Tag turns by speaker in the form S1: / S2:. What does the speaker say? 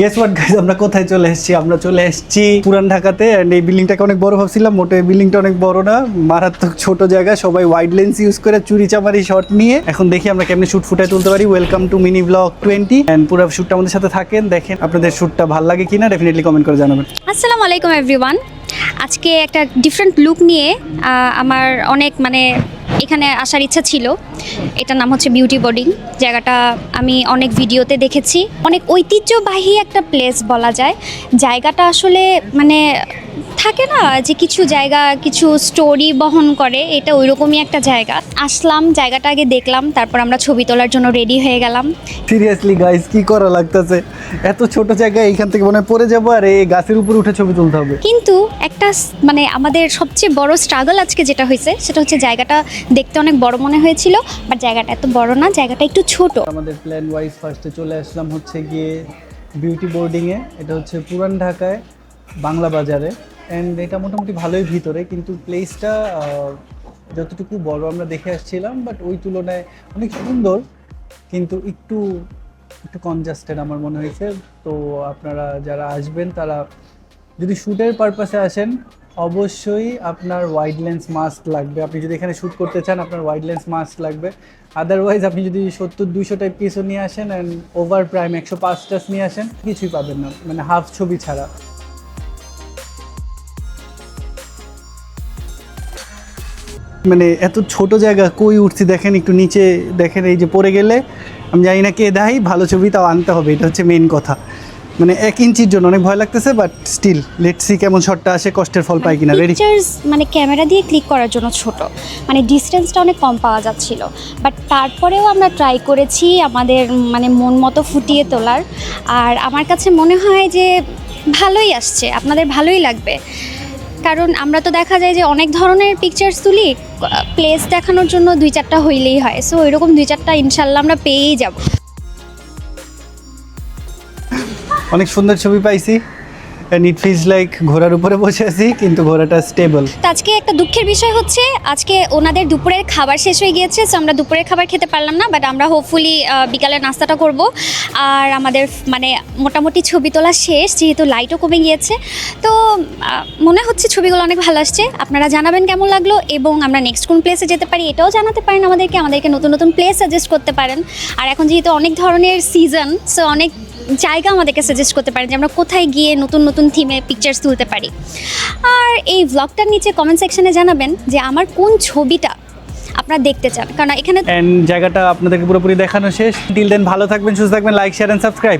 S1: Guess what guys আমরা কোথায় চলে এসেছি? আমরা চলে এসেছি পুরান ঢাকাতে অ্যান্ড এই বিল্ডিংটাকে অনেক বড় ভাবছিলাম। মোটে এই বিল্ডিংটা অনেক বড় না, মারাত্মক ছোট জায়গা। সবাই ওয়াইড লেন্স ইউজ করে চুরি চামারি শট নিয়ে। এখন দেখি আমরা কেমনি শুট ফুটায় তুলতে পারি। Welcome to mini blog twenty and পুরো শ্যুটটা আমাদের সাথে থাকেন। দেখেন আপনাদের শ্যুটটা ভালো লাগে কিনা ডেফিনেটলি কমেন্ট করে জানাবেন।
S2: আসসালামু আলাইকুম এভরিওয়ান আজকে একটা ডিফারেন্ট লুক নিয়ে আমার অনেক মানে এখানে আসার ইচ্ছা ছিল। এটার নাম হচ্ছে বিউটি বোর্ডিং জায়গাটা আমি অনেক ভিডিওতে দেখেছি। অনেক ঐতিহ্যবাহী একটা প্লেস বলা যায়। জায়গাটা আসলে মানে থাকে না যে কিছু জায়গা কিছু স্টোরি বহন করে এটা ওইরকমই একটা জায়গা। আসলাম জায়গাটা আগে দেখলাম তারপর আমরা ছবি তোলার জন্য রেডি হয়ে গেলাম।
S1: সিরিয়াসলি গাইস কি করা লাগতেছে? এত ছোট জায়গায় এইখান থেকে মনে পড়ে যাব আর এই গাছের উপর উঠে ছবি তুলতে হবে।
S2: কিন্তু একটা মানে আমাদের সবচেয়ে বড় স্ট্রাগল আজকে যেটা হয়েছে সেটা হচ্ছে জায়গাটা দেখতে অনেক বড় মনে হয়েছিল, বাট জায়গাটা এত বড় না, জায়গাটা একটু ছোট।
S1: আমাদের প্ল্যান ওয়াইজ ফার্স্টে চলে আসলাম হচ্ছে গিয়ে বিউটি বোর্ডিংয়ে এটা হচ্ছে পুরান ঢাকায়, বাংলা বাজারে। অ্যান্ড এটা মোটামুটি ভালোই ভিতরে, কিন্তু প্লেসটা যতটুকু বড় আমরা দেখে আসছিলাম বাট ওই তুলনায় অনেক সুন্দর, কিন্তু একটু একটু কনজাস্টেড আমার মনে হয়েছে। তো আপনারা যারা আসবেন, তারা যদি শ্যুটের পারপাসে আসেন অবশ্যই আপনার ওয়াইড লেন্স মাস্ক লাগবে। আপনি যদি এখানে শ্যুট করতে চান, আপনার ওয়াইড লেন্স মাস্ক লাগবে। আদারওয়াইজ আপনি যদি সত্তর, দুইশো টাইপ পিসও নিয়ে আসেন অ্যান্ড ওভার প্রাইম একশো পাঁচ টাস নিয়ে আসেন, কিছুই পাবেন না। মানে হাফ ছবি ছাড়া। মানে এত ছোট জায়গা, কই উঠছি দেখেন, একটু নিচে দেখেন, এই যে পড়ে গেলে। আমি জানি না কে দেয়, ভালো ছবি তাও আনতে হবে, এটা হচ্ছে মেন কথা। মানে এক ইঞ্চির জন্য, অনেক ভয় লাগতেছে বাট স্টিল লেট সি কেমন শটটা আসে, কষ্টের ফল পাই কিনা রেডি
S2: মানে ক্যামেরা দিয়ে ক্লিক করার জন্য ছোট। মানে ডিসটেন্সটা অনেক কম পাওয়া যাচ্ছিল। বাট তারপরেও আমরা ট্রাই করেছি আমাদের মানে মন মতো ফুটিয়ে তোলার। আর আমার কাছে মনে হয় যে ভালোই আসছে, আপনাদের ভালোই লাগবে। কারণ আমরা তো দেখা যায় যে অনেক ধরনের পিকচার্স তুলি প্লেস দেখানোর জন্য দুই চারটা হইলেই হয়। সো এরকম দুই চারটা ইনশাল্লাহ আমরা পেয়েই যাব।
S1: অনেক সুন্দর ছবি পাইছি। ইট ফিজ লাইক ঘোড়ার উপরে বসে আছি, কিন্তু ঘোড়াটা স্টেবল
S2: আজকে একটা দুঃখের বিষয় হচ্ছে, আজকে ওনাদের দুপুরের খাবার শেষ হয়ে গিয়েছে সো আমরা দুপুরের খাবার খেতে পারলাম না বাট আমরা হোপফুলি বিকালের নাস্তাটা করব। আর আমাদের মানে মোটামুটি ছবি তোলা শেষ, যেহেতু লাইটও কমে গিয়েছে। তো মনে হচ্ছে ছবিগুলো অনেক ভালো আসছে। আপনারা জানাবেন কেমন লাগল, এবং আমরা নেক্সট কোন প্লেসে যেতে পারি এটাও জানাতে পারেন আমাদেরকে। আমাদেরকে নতুন নতুন প্লেস সাজেস্ট করতে পারেন। আর এখন যেহেতু অনেক ধরনের সিজন সো অনেক জায়গা আমাদেরকে সাজেস্ট করতে পারেন যে আমরা কোথায় গিয়ে নতুন নতুন থিমে পিকচার্স তুলতে পারি। আর এই ব্লগটার নিচে কমেন্ট সেকশনে জানাবেন যে আমার কোন ছবিটা আপনারা দেখতে চান। কারণ এখানে
S1: জায়গাটা আপনাদেরকে পুরোপুরি দেখানো শেষ। টিল দেন ভালো থাকবেন, সুস্থ থাকবেন লাইক শেয়ার অ্যান্ড সাবস্ক্রাইব